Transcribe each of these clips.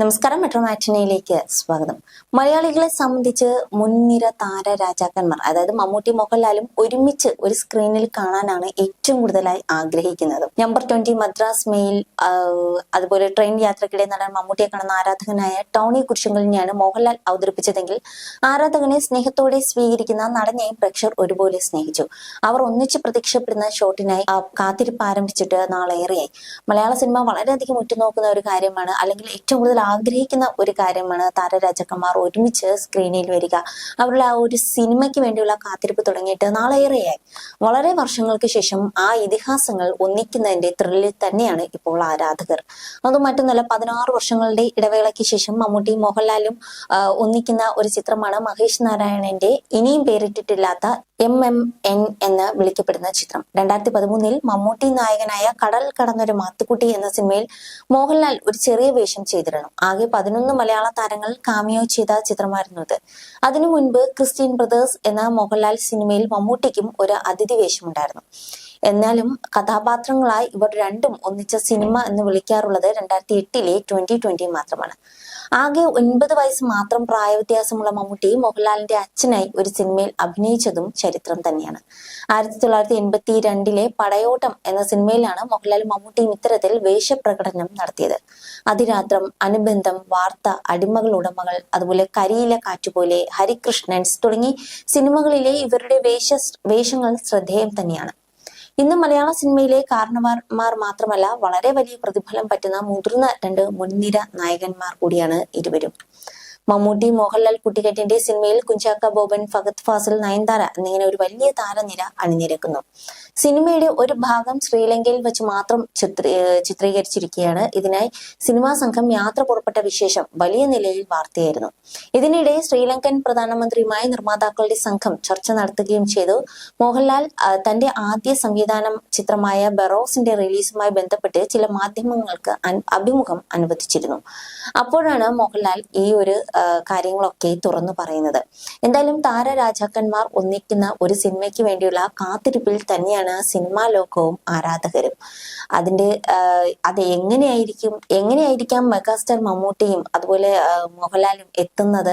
നമസ്കാരം മെട്രോ മാറ്റിനയിലേക്ക് സ്വാഗതം. മലയാളികളെ സംബന്ധിച്ച് മുൻനിര താര രാജാക്കന്മാർ അതായത് മമ്മൂട്ടി മോഹൻലാലും ഒരുമിച്ച് ഒരു സ്ക്രീനിൽ കാണാനാണ് ഏറ്റവും കൂടുതലായി ആഗ്രഹിക്കുന്നത്. നമ്പർ ട്വന്റി മദ്രാസ് മെയിൽ അതുപോലെ ട്രെയിൻ യാത്രക്കിടെ നടൻ മമ്മൂട്ടിയെ കാണുന്ന ആരാധകനായ ടോണി കുരിശുങ്കലിനെയാണ് മോഹൻലാൽ അവതരിപ്പിച്ചതെങ്കിൽ ആരാധകനെ സ്നേഹത്തോടെ സ്വീകരിക്കുന്ന നടനെയും പ്രേക്ഷകർ ഒരുപോലെ സ്നേഹിച്ചു. അവർ ഒന്നിച്ച് പ്രത്യക്ഷപ്പെടുന്ന ഷോട്ടിനായി കാത്തിരിപ്പ് ആരംഭിച്ചിട്ട് നാളേറെയായി. മലയാള സിനിമ വളരെയധികം ഉറ്റുനോക്കുന്ന ഒരു കാര്യമാണ് അല്ലെങ്കിൽ ഏറ്റവും കൂടുതൽ ആഗ്രഹിക്കുന്ന ഒരു കാര്യമാണ് താരരാജകുമാർ ഒരുമിച്ച് സ്ക്രീനിൽ വരിക. അവരുടെ ആ ഒരു സിനിമയ്ക്ക് വേണ്ടിയുള്ള കാത്തിരിപ്പ് തുടങ്ങിയിട്ട് നാളേറെയായി വളരെ വർഷങ്ങൾക്ക് ശേഷം ആ ഇതിഹാസങ്ങൾ ഒന്നിക്കുന്നതിന്റെ ത്രില്ലിൽ തന്നെയാണ് ഇപ്പോൾ ആരാധകർ. അത് മറ്റൊന്നല്ല പതിനാറ് വർഷങ്ങളുടെ ഇടവേളയ്ക്ക് ശേഷം മമ്മൂട്ടി മോഹൻലാലും ഒന്നിക്കുന്ന ഒരു ചിത്രമാണ് മഹേഷ് നാരായണന്റെ ഇനിയും പേരിട്ടിട്ടില്ലാത്ത എം എം എൻ എന്ന് വിളിക്കപ്പെടുന്ന ചിത്രം. രണ്ടായിരത്തി പതിമൂന്നിൽ മമ്മൂട്ടി നായകനായ കടൽ കടന്നൊരു മാത്തുക്കുട്ടി എന്ന സിനിമയിൽ മോഹൻലാൽ ഒരു ചെറിയ വേഷം ചെയ്തിരുന്നു. ആകെ പതിനൊന്ന് മലയാള താരങ്ങൾ കാമിയോ ചെയ്ത ചിത്രമായിരുന്നു ഇത്. അതിനു മുൻപ് ക്രിസ്റ്റീൻ ബ്രദേഴ്സ് എന്ന മോഹൻലാൽ സിനിമയിൽ മമ്മൂട്ടിക്കും ഒരു അതിഥി വേഷമുണ്ടായിരുന്നു. എന്നാലും കഥാപാത്രങ്ങളായി ഇവർ രണ്ടും ഒന്നിച്ച സിനിമ എന്ന് വിളിക്കാറുള്ളത് രണ്ടായിരത്തി എട്ടിലെ ട്വന്റി ട്വന്റി മാത്രമാണ്. ആകെ ഒൻപത് വയസ്സ് മാത്രം പ്രായവ്യത്യാസമുള്ള മമ്മൂട്ടി മോഹൻലാലിന്റെ അച്ഛനായി ഒരു സിനിമയിൽ അഭിനയിച്ചതും ചരിത്രം തന്നെയാണ്. ആയിരത്തി തൊള്ളായിരത്തി എൺപത്തി രണ്ടിലെ പടയോട്ടം എന്ന സിനിമയിലാണ് മോഹൻലാൽ മമ്മൂട്ടിയും ഇത്തരത്തിൽ വേഷപ്രകടനം നടത്തിയത്. അതിരാത്രം അനുബന്ധം വാർത്ത അടിമകൾ ഉടമകൾ അതുപോലെ കരിയില കാറ്റുപോലെ ഹരികൃഷ്ണൻസ് തുടങ്ങി സിനിമകളിലെ ഇവരുടെ വേഷ വേഷങ്ങൾ ശ്രദ്ധേയം തന്നെയാണ്. ഇന്ന് മലയാള സിനിമയിലെ കാരണവന്മാർ മാത്രമല്ല വളരെ വലിയ പ്രതിഫലം പറ്റുന്ന മുതിർന്ന രണ്ട് മുൻനിര നായകന്മാർ കൂടിയാണ് ഇരുവരും. മമ്മൂട്ടി മോഹൻലാൽ കുട്ടിക്കെട്ടിന്റെ സിനിമയിൽ കുഞ്ചാക്ക ബോബൻ ഫഗത് ഫാസിൽ നയൻതാര എന്നിങ്ങനെ ഒരു വലിയ താരനിര അണിനിരക്കുന്നു. സിനിമയുടെ ഒരു ഭാഗം ശ്രീലങ്കയിൽ വെച്ച് മാത്രം ചിത്രീ ചിത്രീകരിച്ചിരിക്കുകയാണ്. ഇതിനായി സിനിമാ സംഘം യാത്ര പുറപ്പെട്ട വിശേഷം വലിയ നിലയിൽ വാർത്തയായിരുന്നു. ഇതിനിടെ ശ്രീലങ്കൻ പ്രധാനമന്ത്രിയുമായി നിർമ്മാതാക്കളുടെ സംഘം ചർച്ച നടത്തുകയും ചെയ്തു. മോഹൻലാൽ തന്റെ ആദ്യ സംവിധാനം ചിത്രമായ ബെറോസിന്റെ റിലീസുമായി ബന്ധപ്പെട്ട് ചില മാധ്യമങ്ങൾക്ക് അഭിമുഖം അനുവദിച്ചിരുന്നു. അപ്പോഴാണ് മോഹൻലാൽ ഈ ഒരു കാര്യങ്ങളൊക്കെ തുറന്നു പറയുന്നത്. എന്തായാലും താരരാജാക്കന്മാർ ഒന്നിക്കുന്ന ഒരു സിനിമയ്ക്ക് വേണ്ടിയുള്ള കാത്തിരിപ്പിൽ തന്നെയാണ് സിനിമാ ലോകവും ആരാധകരും. അതിന്റെ അത് എങ്ങനെയായിരിക്കും എങ്ങനെയായിരിക്കാം മെഗാസ്റ്റാർ മമ്മൂട്ടിയും അതുപോലെ മോഹൻലാലും എത്തുന്നത്?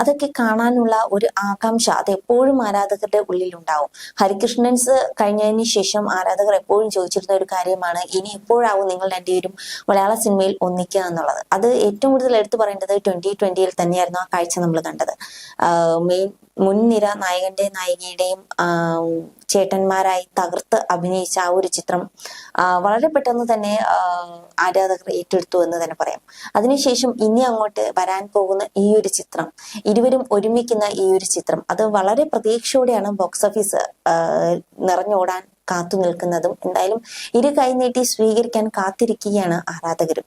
അതൊക്കെ കാണാനുള്ള ഒരു ആകാംക്ഷ അത് എപ്പോഴും ആരാധകരുടെ ഉള്ളിലുണ്ടാവും. ഹരികൃഷ്ണൻസ് കഴിഞ്ഞതിന് ശേഷം ആരാധകർ എപ്പോഴും ചോദിച്ചിരുന്ന ഒരു കാര്യമാണ് ഇനി എപ്പോഴാവും നിങ്ങൾ രണ്ടുപേരും മലയാള സിനിമയിൽ ഒന്നിക്കുക എന്നുള്ളത്. അത് ഏറ്റവും കൂടുതൽ എടുത്തു പറയേണ്ടത് ട്വന്റി ട്വന്റിയിൽ തന്നെയായിരുന്നു ആ കാഴ്ച നമ്മൾ കണ്ടത്. മെയിൻ മുൻനിര നായകന്റെ നായികയുടെയും ചേട്ടന്മാരായി തകർത്ത് അഭിനയിച്ച ആ ഒരു ചിത്രം വളരെ പെട്ടെന്ന് തന്നെ ആരാധകർ ഏറ്റെടുത്തു എന്ന് തന്നെ പറയാം. അതിനുശേഷം ഇനി അങ്ങോട്ട് വരാൻ പോകുന്ന ഈ ഒരു ചിത്രം ഇരുവരും ഒരുമിക്കുന്ന ഈ ഒരു ചിത്രം അത് വളരെ പ്രതീക്ഷയോടെയാണ് ബോക്സ് ഓഫീസ് നിറഞ്ഞോടാൻ കാത്തു നിൽക്കുന്നതും എന്തായാലും ഇരു കൈനീട്ടി സ്വീകരിക്കാൻ കാത്തിരിക്കുകയാണ് ആരാധകരും.